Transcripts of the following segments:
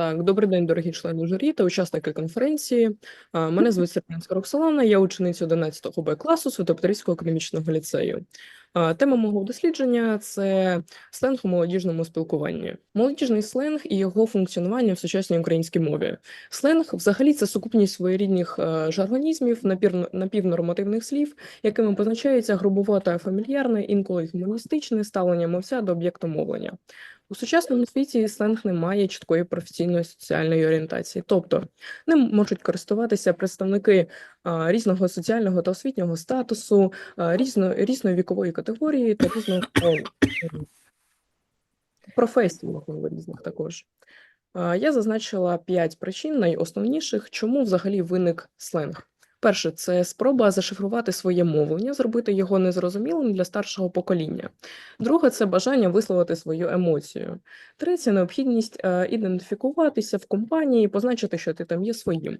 Так, добрий день, дорогі члени журі та учасники конференції. Мене звуть Серпінська Роксолана, я учениця 11 Б класу Святопетрівського академічного ліцею. Тема мого дослідження це сленг у молодіжному спілкуванні. Молодіжний сленг і його функціонування в сучасній українській мові. Сленг взагалі це сукупність своєрідних жаргонізмів, напівнормативних слів, якими позначається грубовате фамільярне, інколи гуманістичне ставлення мовця до об'єкту мовлення. У сучасному світі сленг не має чіткої професійної соціальної орієнтації, тобто ним можуть користуватися представники а, різного соціального та освітнього статусу, а, різно, різної вікової категорії та різного м, професій можливо, різних також. А, Я зазначила п'ять причин найосновніших, чому взагалі виник сленг. Перше, це спроба зашифрувати своє мовлення, зробити його незрозумілим для старшого покоління. Друге, це бажання висловити свою емоцію. Третє необхідність е, ідентифікуватися в компанії, позначити, що ти там є своїм.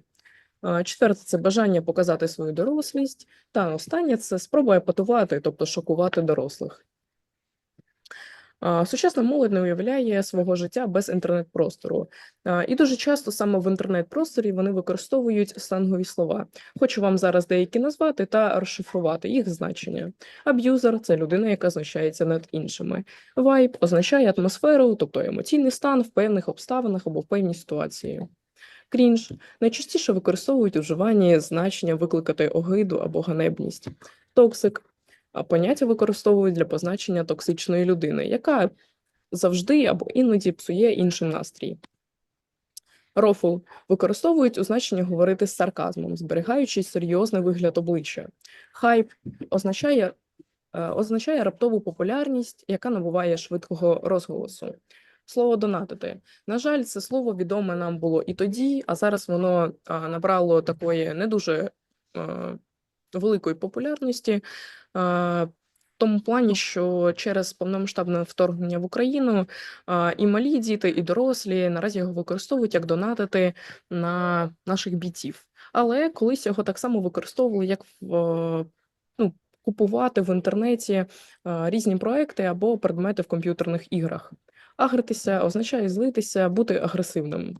Е, Четверте це бажання показати свою дорослість. Та останнє це спроба епатувати, тобто шокувати дорослих. Сучасна молодь не уявляє свого життя без інтернет-простору. І дуже часто саме в інтернет-просторі вони використовують сленгові слова. Хочу вам зараз деякі назвати та розшифрувати їх значення. Аб'юзер це людина, яка знущається над іншими. Вайб означає атмосферу, тобто емоційний стан в певних обставинах або в певній ситуації. Крінж найчастіше використовують у вживанні значення викликати огиду або ганебність. Токсик поняття використовують для позначення токсичної людини, яка завжди або іноді псує іншим настрій. Рофл використовують у значенні говорити з сарказмом, зберігаючи серйозний вигляд обличчя. Хайп означає, е, означає раптову популярність, яка набуває швидкого розголосу. Слово донатити. На жаль, це слово відоме нам було і тоді, а зараз воно набрало такої не дуже е, великої популярності. В тому плані, що через повномасштабне вторгнення в Україну і малі діти, і дорослі наразі його використовують як донатити на наших бійців. Але колись його так само використовували як ну, купувати в інтернеті різні проекти або предмети в комп'ютерних іграх. Агритися означає злитися, бути агресивним.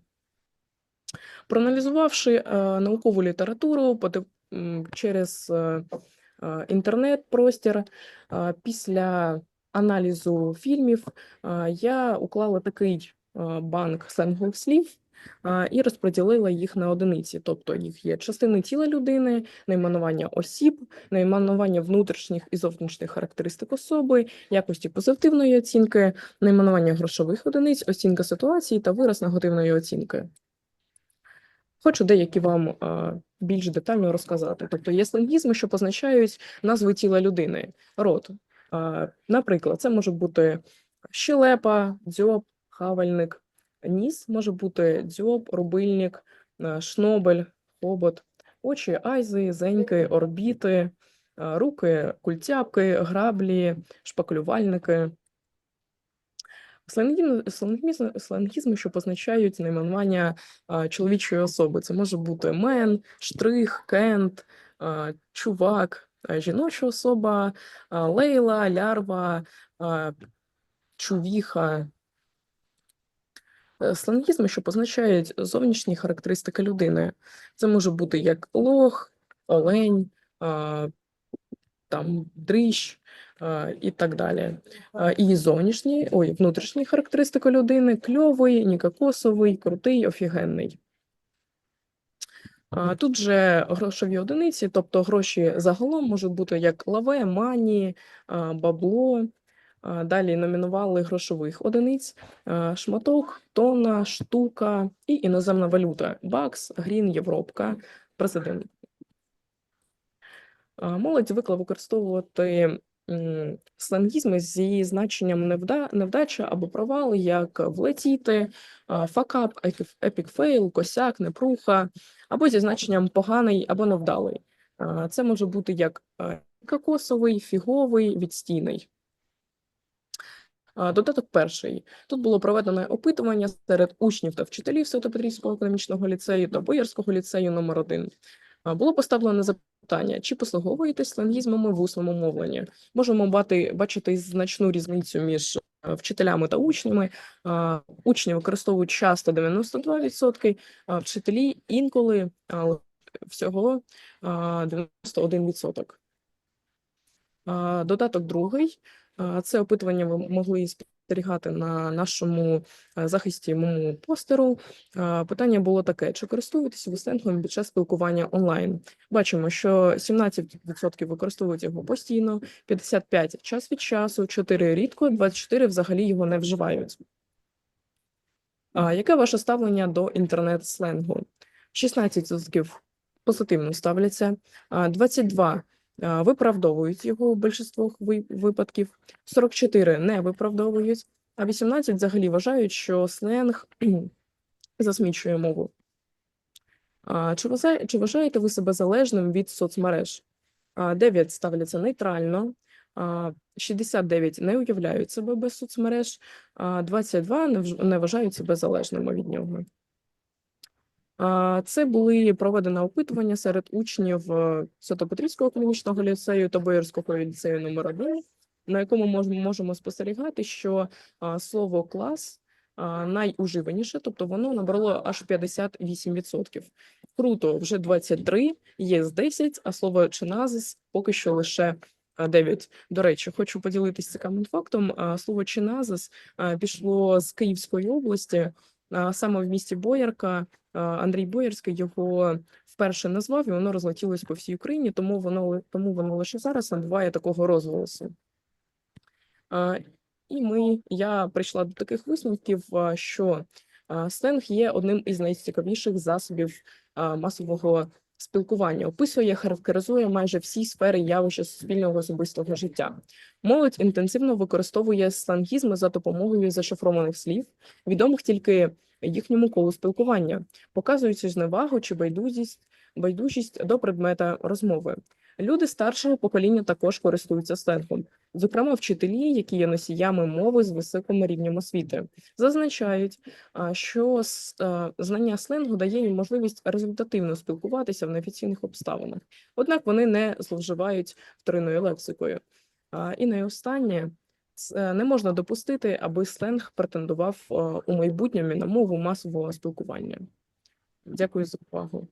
Проаналізувавши наукову літературу через інтернет-простір, е, після аналізу фільмів е, я уклала такий е, банк сленгових слів е, і розподілила їх на одиниці. Тобто їх є частини тіла людини, найменування осіб, найменування внутрішніх і зовнішніх характеристик особи, якості позитивної оцінки, найменування грошових одиниць, оцінка ситуації та вираз негативної оцінки. Хочу деякі вам більш детально розказати. Тобто є сленгізми, що позначають назви тіла людини. Рот. Наприклад, це може бути щелепа, дзьоб, хавальник. Ніс може бути дзьоб, рубильник, шнобель, хобот, очі, айзи, зеньки, орбіти, руки, культяпки, граблі, шпаклювальники. Сленгізми, що позначають найменування чоловічої особи. Це може бути мен, штрих, кент, чувак, жіноча особа, лейла, лярва, чувіха. Е, Сленгізми, що позначають зовнішні характеристики людини. Це може бути як лох, олень, там дрищ а, і так далі. І зовнішні, ой, внутрішні характеристики людини: кльовий, нікакосовий, крутий, офігенний. Тут же грошові одиниці, тобто гроші загалом можуть бути як лаве, мані, бабло. Далі номінували грошових одиниць, шматок, тонна, штука і іноземна валюта: бакс, грін, європка, президент. Молодь звикла використовувати сленгізми зі значенням невда, невдача або провал, як влетіти, факап, епі- епік фейл, косяк, непруха, або зі значенням поганий або невдалий. Це може бути як е, кокосовий, фіговий, відстійний. Додаток перший. Тут було проведено опитування серед учнів та вчителів Святопетрівського економічного ліцею та Боярського ліцею номер 1 Було поставлено запитання, чи послуговуєтесь сленгізмами в усному мовленні? Можемо бати, бачити значну різницю між вчителями та учнями. Учні використовують часто 92%, а вчителі інколи всього 91%. Додаток другий. Це опитування ви могли спостерігати на нашому е, захисті моєму постеру. Питання було таке: чи користуєтесь ви сленгом під час спілкування онлайн? Бачимо, що 17% використовують його постійно, 55% час від часу, 4% рідко, 24 взагалі його не вживають. А яке ваше ставлення до інтернет-сленгу? 16% позитивно ставляться, а 22 а, виправдовують його у більшості ви- випадків, 44 не виправдовують, а 18 взагалі вважають, що сленг засмічує мову. Чи вважаєте ви себе залежним від соцмереж? А, 9 ставляться нейтрально, а, 69 не уявляють себе без соцмереж, а 22 не вж- не вважають себе залежними від нього. Це були проведені опитування серед учнів е, Святопетрівського клінічного ліцею та Боярського ліцею номер 1 на якому можемо, можемо спостерігати, що слово клас найуживаніше, тобто воно набрало аж 58%. Круто, вже 23, є з 10, а слово чиназис поки що лише а, 9. До речі, хочу поділитися цікавим фактом. Слово чиназис пішло з Київської області, саме в місті Боярка. Андрій Боярський його вперше назвав, і воно розлетілось по всій Україні, тому воно тому воно лише зараз набуває такого розголосу. І ми, я прийшла до таких висновків, що сленг є одним із найцікавіших засобів масового спілкування. Описує, характеризує майже всі сфери явища суспільного особистого життя. Молодь інтенсивно використовує сленгізми за допомогою зашифрованих слів, відомих тільки їхньому колу спілкування, показуючи зневагу чи байдужість, байдужість до предмета розмови. Люди старшого покоління також користуються сленгом, зокрема вчителі, які є носіями мови з високим рівнем освіти, зазначають, що знання сленгу дає їм можливість результативно спілкуватися в неофіційних обставинах. Однак вони не зловживають вторинною лексикою. І найостаннє не можна допустити, аби сленг претендував у майбутньому на мову масового спілкування. Дякую за увагу.